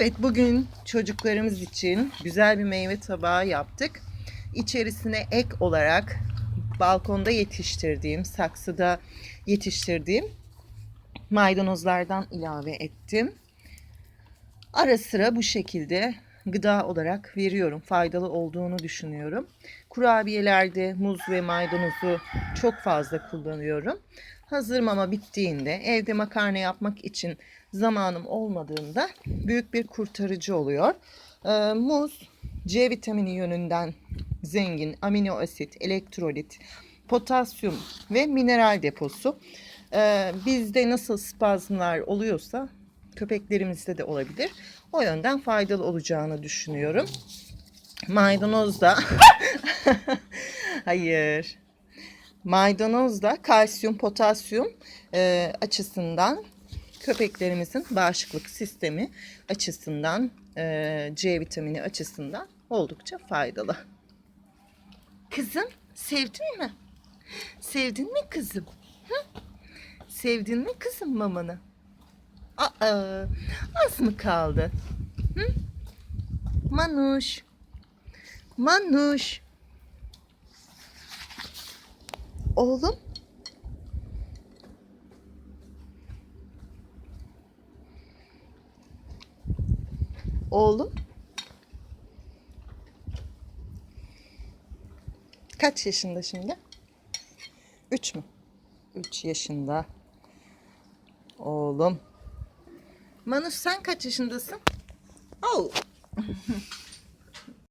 Evet bugün çocuklarımız için güzel bir meyve tabağı yaptık. İçerisine ek olarak balkonda yetiştirdiğim, saksıda yetiştirdiğim maydanozlardan ilave ettim. Ara sıra bu şekilde gıda olarak veriyorum. Faydalı olduğunu düşünüyorum. Kurabiyelerde muz ve maydanozu çok fazla kullanıyorum. Hazır mama bittiğinde evde makarna yapmak için zamanım olmadığında büyük bir kurtarıcı oluyor. Ee, muz C vitamini yönünden zengin amino asit, elektrolit, potasyum ve mineral deposu. Ee, bizde nasıl spazmlar oluyorsa köpeklerimizde de olabilir. O yönden faydalı olacağını düşünüyorum. Maydanoz da hayır. Maydanoz da kalsiyum, potasyum e, açısından köpeklerimizin bağışıklık sistemi açısından e, C vitamini açısından oldukça faydalı. Kızım sevdin mi? Sevdin mi kızım? Hı? Sevdin mi kızım mamanı? Aa, az mı kaldı? Hı? Manuş. Manuş. Oğlum. Oğlum. Kaç yaşında şimdi? Üç mü? Üç yaşında. Oğlum. Manuş sen kaç yaşındasın? Oh.